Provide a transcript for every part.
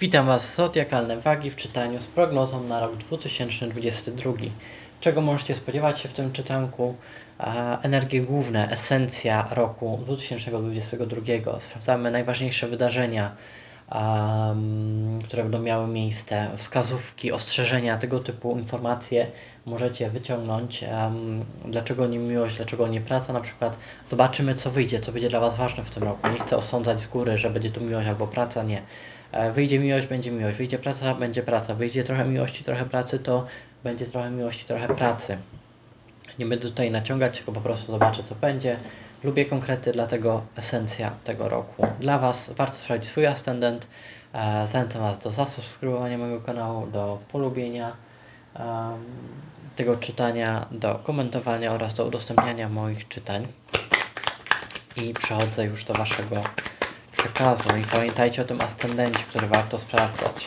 Witam Was, Zodiakalne Wagi w czytaniu z prognozą na rok 2022. Czego możecie spodziewać się w tym czytanku? Energie główne, esencja roku 2022. Sprawdzamy najważniejsze wydarzenia, które będą miały miejsce, wskazówki, ostrzeżenia, tego typu informacje możecie wyciągnąć. Dlaczego nie miłość, dlaczego nie praca na przykład. Zobaczymy co wyjdzie, co będzie dla Was ważne w tym roku. Nie chcę osądzać z góry, że będzie tu miłość albo praca, nie. E, wyjdzie miłość, będzie miłość, wyjdzie praca, będzie praca, wyjdzie trochę miłości, trochę pracy, to będzie trochę miłości, trochę pracy. Nie będę tutaj naciągać, tylko po prostu zobaczę, co będzie. Lubię konkrety, dlatego esencja tego roku. Dla Was warto sprawdzić swój ascendent. E, zachęcam Was do zasubskrybowania mojego kanału, do polubienia tego czytania, do komentowania oraz do udostępniania moich czytań. I przechodzę już do Waszego przekazu. I pamiętajcie o tym ascendencie, który warto sprawdzać.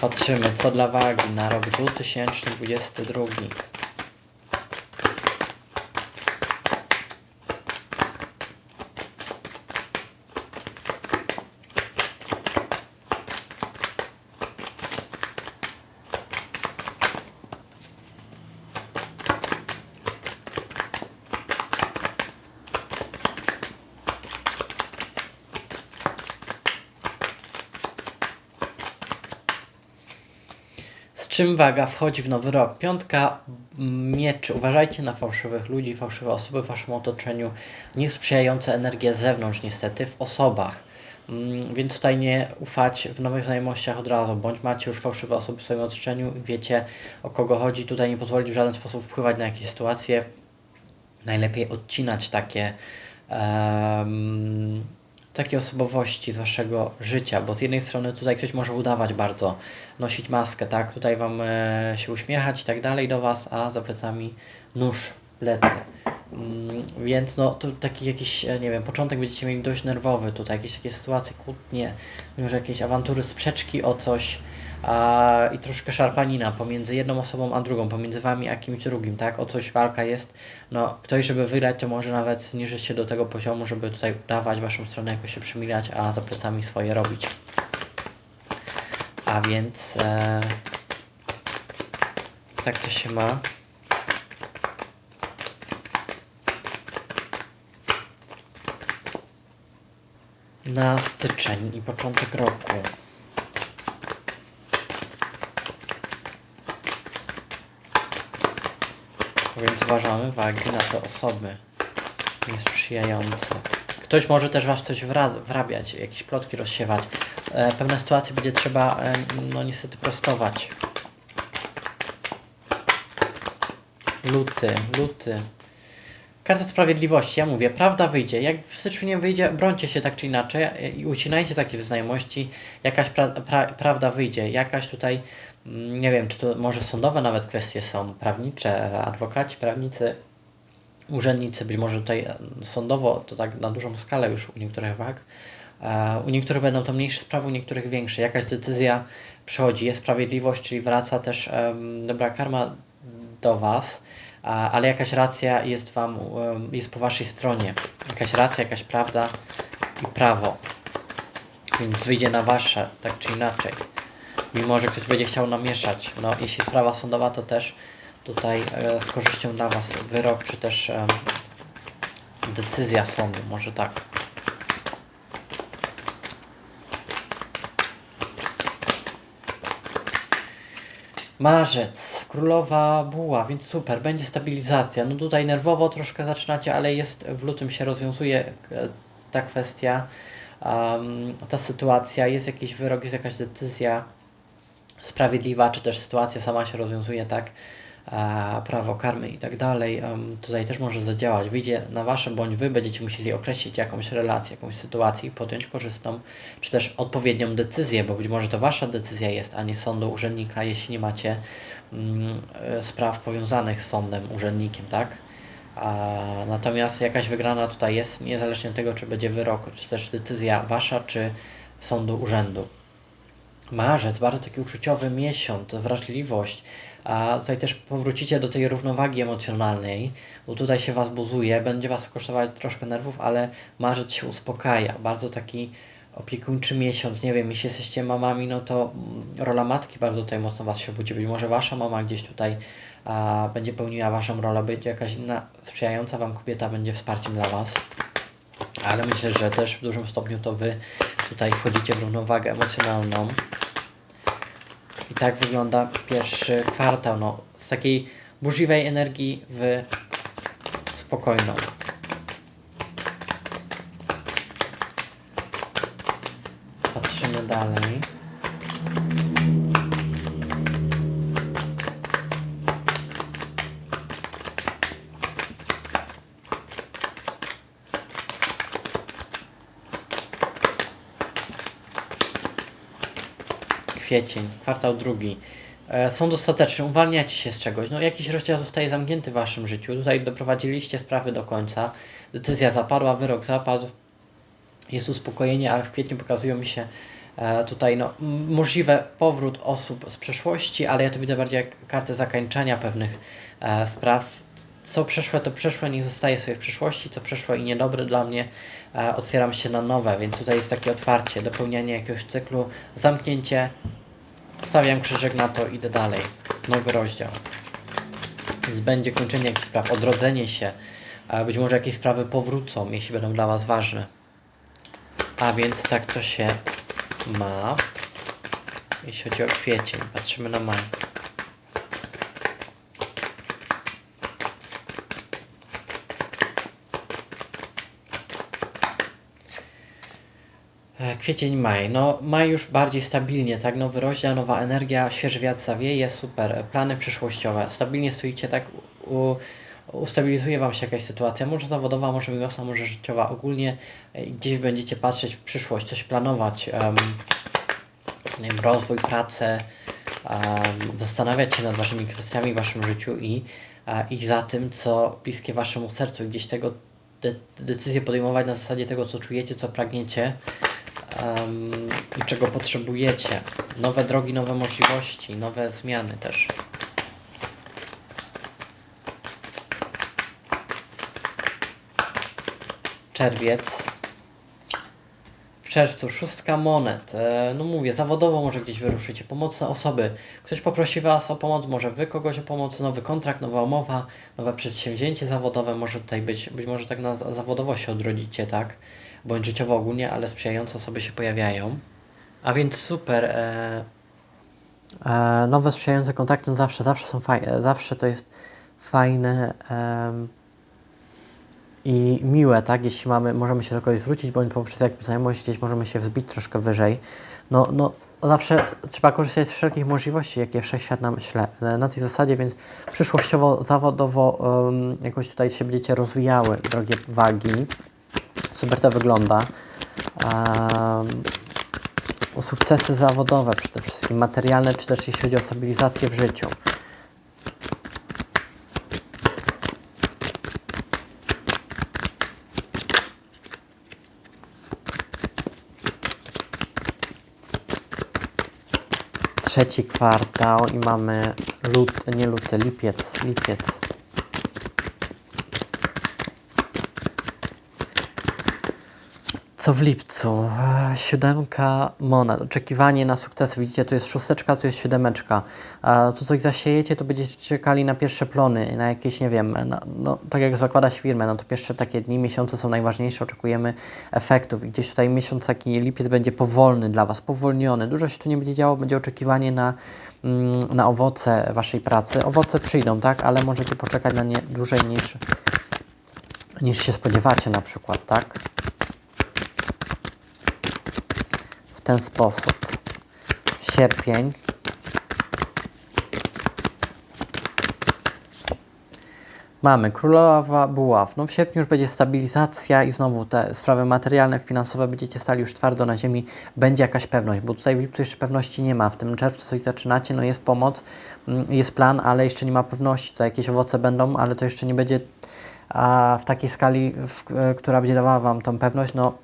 Patrzymy, co dla wagi na rok 2022. czym waga wchodzi w nowy rok? Piątka mieczy. Uważajcie na fałszywych ludzi, fałszywe osoby w waszym otoczeniu, niesprzyjające energie z zewnątrz niestety w osobach. Mm, Więc tutaj nie ufać w nowych znajomościach od razu, bądź macie już fałszywe osoby w swoim otoczeniu i wiecie o kogo chodzi. Tutaj nie pozwolić w żaden sposób wpływać na jakieś sytuacje. Najlepiej odcinać takie em, takie osobowości z waszego życia, bo z jednej strony tutaj ktoś może udawać bardzo, nosić maskę, tak, tutaj wam e, się uśmiechać i tak dalej do was, a za plecami nóż w plecy. Mm, więc no to taki jakiś, e, nie wiem, początek będziecie mieli dość nerwowy, tutaj jakieś takie sytuacje, kłótnie, może jakieś awantury, sprzeczki o coś, a, i troszkę szarpanina pomiędzy jedną osobą a drugą, pomiędzy wami a kimś drugim, tak? O coś walka jest. No, ktoś, żeby wygrać, to może nawet zniżyć się do tego poziomu, żeby tutaj dawać waszą stronę, jakoś się przymilać, a za plecami swoje robić. A więc e, tak to się ma. Na styczeń i początek roku. Więc uważamy wagi na te osoby niesprzyjające. Ktoś może też Was coś wra- wrabiać, jakieś plotki rozsiewać. E, pewne sytuacje będzie trzeba, e, no niestety, prostować. Luty, luty. Karta Sprawiedliwości, ja mówię, prawda wyjdzie. Jak w styczniu nie wyjdzie, brońcie się tak czy inaczej i ucinajcie takie znajomości. Jakaś pra- pra- prawda wyjdzie, jakaś tutaj, mm, nie wiem, czy to może sądowe nawet kwestie są, prawnicze, adwokaci, prawnicy, urzędnicy, być może tutaj e, sądowo, to tak na dużą skalę już u niektórych wag. E, U niektórych będą to mniejsze sprawy, u niektórych większe. Jakaś decyzja przychodzi, jest sprawiedliwość, czyli wraca też em, dobra karma do Was, ale jakaś racja jest Wam, jest po Waszej stronie. Jakaś racja, jakaś prawda i prawo. Więc wyjdzie na Wasze, tak czy inaczej. Mimo, że ktoś będzie chciał namieszać. No, jeśli sprawa sądowa, to też tutaj e, z korzyścią dla Was wyrok, czy też decyzja sądu, może tak. Marzec, królowa buła, więc super, będzie stabilizacja. No tutaj nerwowo troszkę zaczynacie, ale jest w lutym się rozwiązuje e, ta kwestia, um, ta sytuacja, jest jakiś wyrok, jest jakaś decyzja sprawiedliwa, czy też sytuacja sama się rozwiązuje tak, prawo karmy i tak dalej. Tutaj też może zadziałać. Wyjdzie na wasze, bądź wy będziecie musieli określić jakąś relację, jakąś sytuację i podjąć korzystną, czy też odpowiednią decyzję, bo być może to wasza decyzja jest, a nie sądu urzędnika, jeśli nie macie mm, e, spraw powiązanych z sądem, urzędnikiem, tak? A, natomiast jakaś wygrana tutaj jest, niezależnie od tego, czy będzie wyrok, czy też decyzja wasza, czy sądu urzędu. Marzec, bardzo taki uczuciowy miesiąc, wrażliwość, a tutaj też powrócicie do tej równowagi emocjonalnej, bo tutaj się Was buzuje, będzie Was kosztować troszkę nerwów, ale marzec się uspokaja, bardzo taki opiekuńczy miesiąc, nie wiem, jeśli jesteście mamami, no to mm, rola matki bardzo tutaj mocno Was się budzi. Być może Wasza mama gdzieś tutaj a, będzie pełniła Waszą rolę, będzie jakaś inna sprzyjająca Wam kobieta będzie wsparciem dla Was. Ale myślę, że też w dużym stopniu to Wy tutaj wchodzicie w równowagę emocjonalną. I tak wygląda pierwszy kwartał. No, z takiej burzliwej energii w spokojną. Patrzymy dalej. Kwiecień, kwartał drugi. E, są dostateczne, uwalniacie się z czegoś. No, jakiś rozdział zostaje zamknięty w waszym życiu. Tutaj doprowadziliście sprawy do końca. Decyzja zapadła, wyrok zapadł. Jest uspokojenie, ale w kwietniu pokazują mi się e, tutaj no, możliwe powrót osób z przeszłości, ale ja to widzę bardziej jak kartę zakończenia pewnych e, spraw. Co przeszłe, to przeszłe, niech zostaje sobie w przyszłości. Co przeszłe i niedobre dla mnie, otwieram się na nowe, więc tutaj jest takie otwarcie, dopełnianie jakiegoś cyklu, zamknięcie, Stawiam krzyżyk na to, idę dalej. Nowy rozdział. Więc będzie kończenie jakichś spraw, odrodzenie się. A być może jakieś sprawy powrócą, jeśli będą dla Was ważne. A więc tak to się ma. Jeśli chodzi o kwiecień, patrzymy na maj. Kwiecień, maj. No, maj już bardziej stabilnie, tak? Nowy rozdział, nowa energia, świeży wiatr zawieje, super. Plany przyszłościowe. Stabilnie stoicie, tak? U, ustabilizuje Wam się jakaś sytuacja, może zawodowa, może miłosna, może życiowa. Ogólnie e, gdzieś będziecie patrzeć w przyszłość, coś planować, em, nie wiem, rozwój, pracę, em, zastanawiać się nad Waszymi kwestiami w Waszym życiu i e, iść za tym, co bliskie Waszemu sercu. I Gdzieś tego de decyzje podejmować na zasadzie tego, co czujecie, co pragniecie i czego potrzebujecie. Nowe drogi, nowe możliwości, nowe zmiany też. Czerwiec. W czerwcu szóstka monet. E, no mówię, zawodowo może gdzieś wyruszycie, pomocne osoby. Ktoś poprosi Was o pomoc, może Wy kogoś o pomoc, nowy kontrakt, nowa umowa, nowe przedsięwzięcie zawodowe może tutaj być. Być może tak na zawodowo się odrodzicie, tak? Bądź życiowo ogólnie, ale sprzyjające osoby się pojawiają. A więc super. E, e, nowe sprzyjające kontakty no zawsze, zawsze są fajne. Zawsze to jest fajne. em, i miłe, tak? Jeśli mamy, możemy się do kogoś zwrócić, bądź poprzez jakąś znajomość gdzieś możemy się wzbić troszkę wyżej. No, no zawsze trzeba korzystać z wszelkich możliwości, jakie wszechświat nam śle. E, Na tej zasadzie, więc przyszłościowo, zawodowo um, jakoś tutaj się będziecie rozwijały, drogie wagi. Super to wygląda. Um, sukcesy zawodowe przede wszystkim, materialne, czy też jeśli chodzi o stabilizację w życiu. trzeci kwartał i mamy lut, nie luty, lipiec, lipiec. Co w lipcu? Siódemka monet, oczekiwanie na sukces. Widzicie, tu jest szósteczka, tu jest siódemeczka. Tu coś zasiejecie, to będziecie czekali na pierwsze plony, na jakieś, nie wiem, na, no, tak jak zakłada się firmę, no to pierwsze takie dni, miesiące są najważniejsze, oczekujemy efektów i gdzieś tutaj miesiąc taki lipiec będzie powolny dla Was, powolniony. Dużo się tu nie będzie działo, będzie oczekiwanie na, mm, na owoce Waszej pracy. Owoce przyjdą, tak, ale możecie poczekać na nie dłużej niż, niż się spodziewacie na przykład, tak? w ten sposób. Sierpień. Mamy Królowa Buław. No w sierpniu już będzie stabilizacja i znowu te sprawy materialne, finansowe będziecie stali już twardo na ziemi. Będzie jakaś pewność, bo tutaj w lipcu jeszcze pewności nie ma. W tym czerwcu coś zaczynacie, no jest pomoc, mm, jest plan, ale jeszcze nie ma pewności. Tutaj jakieś owoce będą, ale to jeszcze nie będzie a, w takiej skali, w, e, która będzie dawała Wam tą pewność. No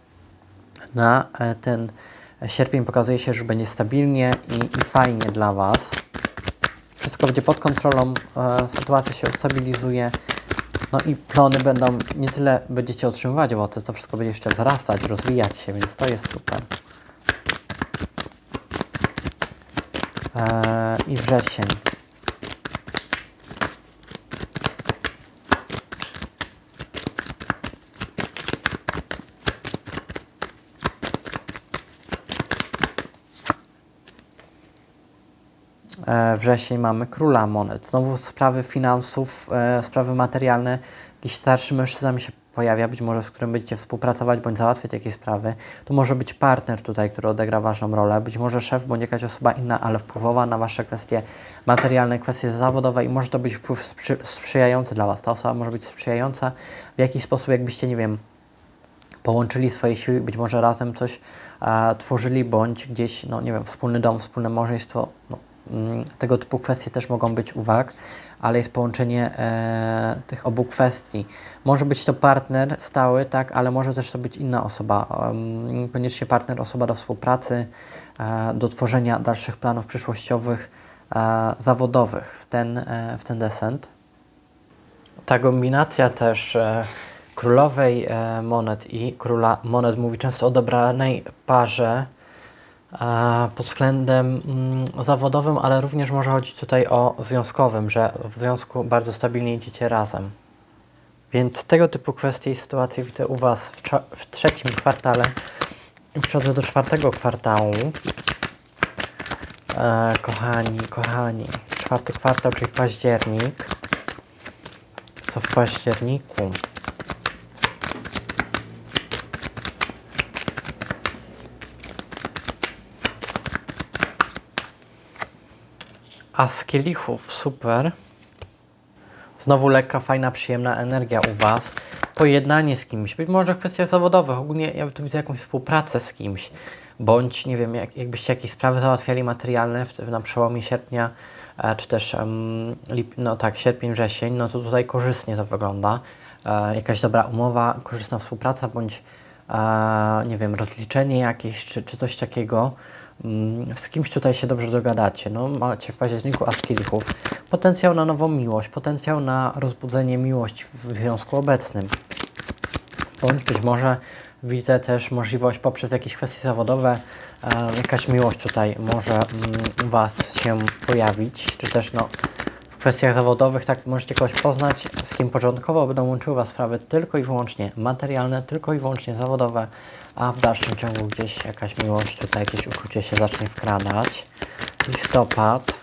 na e, ten sierpień pokazuje się, że będzie stabilnie i, i fajnie dla Was. Wszystko będzie pod kontrolą, e, sytuacja się ustabilizuje No i plony będą, nie tyle będziecie otrzymywać owoce, to wszystko będzie jeszcze wzrastać, rozwijać się, więc to jest super. Eee, I wrzesień. Wrzesień mamy króla monet. Znowu sprawy finansów, e, sprawy materialne. Jakiś starszy mężczyzna mi się pojawia, być może z którym będziecie współpracować bądź załatwiać jakieś sprawy. To może być partner tutaj, który odegra ważną rolę, być może szef bądź jakaś osoba inna, ale wpływowa na Wasze kwestie materialne, kwestie zawodowe i może to być wpływ sprzy sprzyjający dla Was. Ta osoba może być sprzyjająca w jakiś sposób, jakbyście, nie wiem, połączyli swoje siły, być może razem coś e, tworzyli, bądź gdzieś, no nie wiem, wspólny dom, wspólne małżeństwo, no, tego typu kwestie też mogą być uwag, ale jest połączenie e, tych obu kwestii. Może być to partner stały, tak, ale może też to być inna osoba, um, koniecznie partner, osoba do współpracy, e, do tworzenia dalszych planów przyszłościowych, e, zawodowych w ten, e, w ten desent. Ta kombinacja też e, królowej e, monet i króla monet mówi często o dobranej parze e, pod względem mm, zawodowym, ale również może chodzić tutaj o związkowym, że w związku bardzo stabilnie idziecie razem. Więc tego typu kwestie i sytuacje widzę u Was w, w trzecim kwartale. Przechodzę do czwartego kwartału. E, kochani, kochani, czwarty kwartał, czyli październik. Co w październiku? A z kielichów, super. Znowu lekka, fajna, przyjemna energia u Was. Pojednanie z kimś, być może w kwestiach zawodowych. Ogólnie ja tu widzę jakąś współpracę z kimś. Bądź, nie wiem, jak, jakbyście jakieś sprawy załatwiali materialne w, na przełomie sierpnia, e, czy też, em, lip, no tak, sierpień, wrzesień, no to tutaj korzystnie to wygląda. E, jakaś dobra umowa, korzystna współpraca, bądź, e, nie wiem, rozliczenie jakieś, czy, czy coś takiego. Mm, Z kimś tutaj się dobrze dogadacie. No, macie w październiku as kielichów. Potencjał na nową miłość, potencjał na rozbudzenie miłości w związku obecnym. Bądź być może widzę też możliwość poprzez jakieś kwestie zawodowe, e, jakaś miłość tutaj może mm, Was się pojawić, czy też no, w kwestiach zawodowych tak możecie kogoś poznać, z kim początkowo będą łączyły Was sprawy tylko i wyłącznie materialne, tylko i wyłącznie zawodowe, a w dalszym ciągu gdzieś jakaś miłość, tutaj jakieś uczucie się zacznie wkradać. Listopad.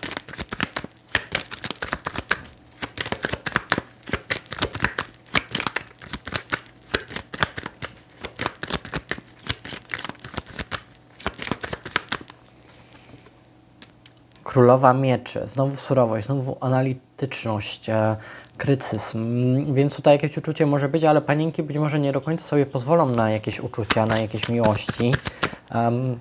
Królowa Mieczy, znowu surowość, znowu analityczność, e, krycyzm, Mm, więc tutaj jakieś uczucie może być, ale panienki być może nie do końca sobie pozwolą na jakieś uczucia, na jakieś miłości. Em,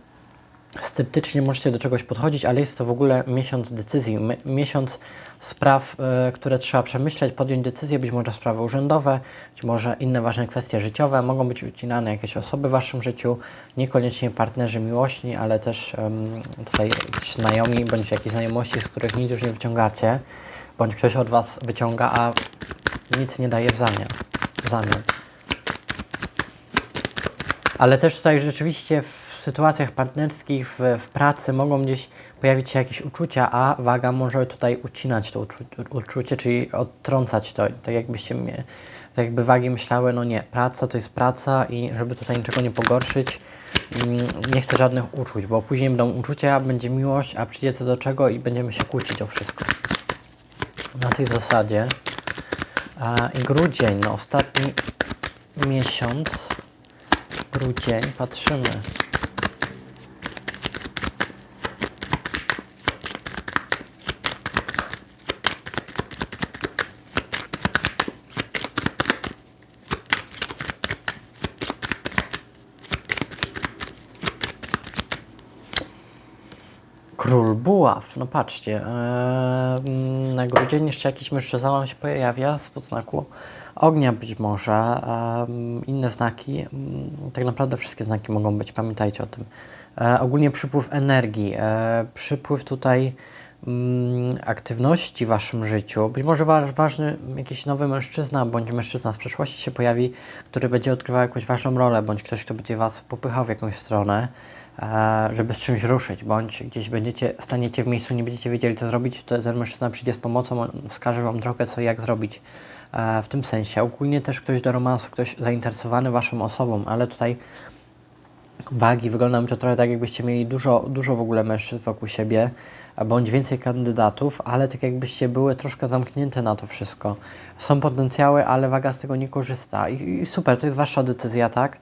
sceptycznie możecie do czegoś podchodzić, ale jest to w ogóle miesiąc decyzji, miesiąc spraw, e, które trzeba przemyśleć, podjąć decyzje, być może sprawy urzędowe, być może inne ważne kwestie życiowe. Mogą być ucinane jakieś osoby w Waszym życiu, niekoniecznie partnerzy miłośni, ale też em, tutaj znajomi, bądź jakieś znajomości, z których nic już nie wyciągacie, bądź ktoś od Was wyciąga, a nic nie daje w zamian. W zamian. Ale też tutaj rzeczywiście w sytuacjach partnerskich, w, w pracy mogą gdzieś pojawić się jakieś uczucia, a waga może tutaj ucinać to uczu, uczucie, czyli odtrącać to. Tak jakbyście mnie, tak jakby wagi myślały, no nie, praca to jest praca i żeby tutaj niczego nie pogorszyć, mm, nie chcę żadnych uczuć, bo później będą uczucia, będzie miłość, a przyjdzie co do czego i będziemy się kłócić o wszystko. Na tej zasadzie. I grudzień, no ostatni miesiąc. Grudzień, patrzymy. Buław, no patrzcie, e, mm, na grudzień jeszcze jakiś mężczyzna wam się pojawia spod znaku ognia być może, e, mm, inne znaki, mm, tak naprawdę wszystkie znaki mogą być, pamiętajcie o tym. E, ogólnie przypływ energii, przypływ tutaj aktywności w Waszym życiu, być może wa- ważny jakiś nowy mężczyzna bądź mężczyzna z przeszłości się pojawi, który będzie odgrywał jakąś ważną rolę, bądź ktoś, kto będzie Was popychał w jakąś stronę, żeby z czymś ruszyć, bądź gdzieś będziecie, staniecie w miejscu, nie będziecie wiedzieli, co zrobić, to ten mężczyzna przyjdzie z pomocą, on wskaże Wam drogę, co jak zrobić. W tym sensie. Ogólnie też ktoś do romansu, ktoś zainteresowany Waszą osobą, ale tutaj wagi. Wygląda mi to trochę tak, jakbyście mieli dużo, dużo w ogóle mężczyzn wokół siebie, bądź więcej kandydatów, ale tak jakbyście były troszkę zamknięte na to wszystko. Są potencjały, ale waga z tego nie korzysta. I, i super, to jest wasza decyzja, tak?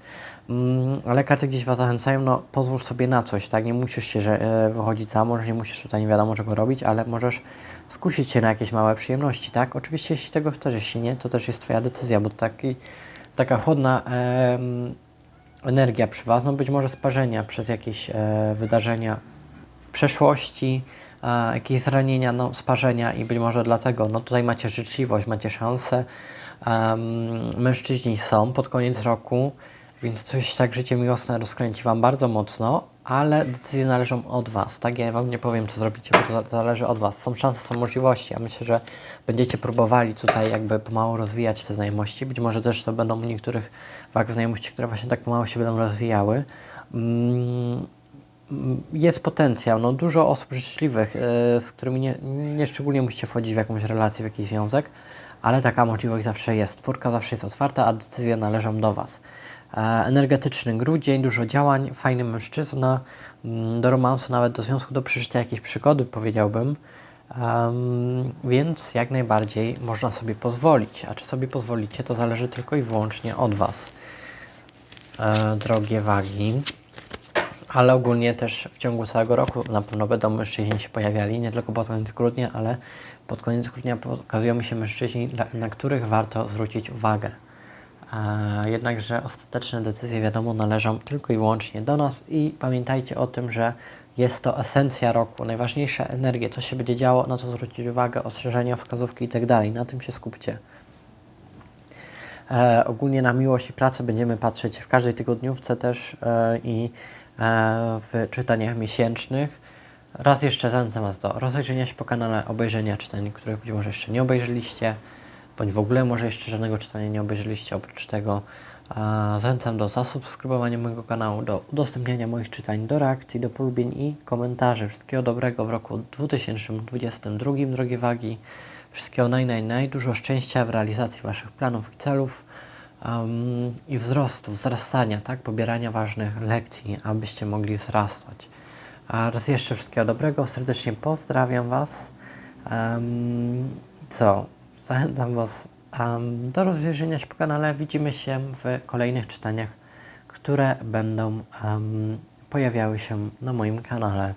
Mm, ale karty gdzieś was zachęcają, no pozwól sobie na coś, tak? Nie musisz się że, e, wychodzić za mąż, nie musisz tutaj nie wiadomo czego robić, ale możesz skusić się na jakieś małe przyjemności, tak? Oczywiście jeśli tego chcesz, jeśli nie, to też jest twoja decyzja, bo taki, taka chłodna em, energia przy Was, no być może sparzenia przez jakieś e, wydarzenia w przeszłości, e, jakieś zranienia, no sparzenia i być może dlatego, no tutaj macie życzliwość, macie szansę. Em, mężczyźni są pod koniec roku, więc coś tak życie miłosne rozkręci Wam bardzo mocno, ale decyzje należą od Was, tak? Ja Wam nie powiem, co zrobicie, bo to za- zależy od Was. Są szanse, są możliwości. Ja myślę, że będziecie próbowali tutaj jakby pomału rozwijać te znajomości. Być może też to będą u niektórych wag znajomości, które właśnie tak pomału się będą rozwijały. Mm, jest potencjał, no dużo osób życzliwych, e, z którymi nie, nie szczególnie musicie wchodzić w jakąś relację, w jakiś związek, ale taka możliwość zawsze jest. Czwórka zawsze jest otwarta, a decyzje należą do Was. E, energetyczny grudzień, dużo działań, fajny mężczyzna, mm, do romansu, nawet do związku, do przeżycia jakiejś przygody, powiedziałbym. Em, więc jak najbardziej można sobie pozwolić. A czy sobie pozwolicie, to zależy tylko i wyłącznie od Was, e, drogie wagi. Ale ogólnie też w ciągu całego roku na pewno będą mężczyźni się pojawiali, nie tylko pod koniec grudnia, ale pod koniec grudnia pokazują mi się mężczyźni, na których warto zwrócić uwagę. Jednakże ostateczne decyzje, wiadomo, należą tylko i wyłącznie do nas i pamiętajcie o tym, że jest to esencja roku, najważniejsza energia, co się będzie działo, na co zwrócić uwagę, ostrzeżenia, wskazówki itd. Na tym się skupcie. E, ogólnie na miłość i pracę będziemy patrzeć w każdej tygodniówce też e, i e, w czytaniach miesięcznych. Raz jeszcze zachęcam Was do rozejrzenia się po kanale, obejrzenia czytań, których być może jeszcze nie obejrzeliście, bądź w ogóle może jeszcze żadnego czytania nie obejrzeliście. Oprócz tego zachęcam do zasubskrybowania mojego kanału, do udostępniania moich czytań, do reakcji, do polubień i komentarzy. Wszystkiego dobrego w roku 2022, drogie wagi. Wszystkiego naj, naj, naj, dużo szczęścia w realizacji Waszych planów i celów um, i wzrostu, wzrastania, tak? Pobierania ważnych lekcji, abyście mogli wzrastać. A raz jeszcze wszystkiego dobrego, serdecznie pozdrawiam Was. Um, co? Zachęcam Was um, do rozejrzenia się po kanale. Widzimy się w kolejnych czytaniach, które będą um, pojawiały się na moim kanale.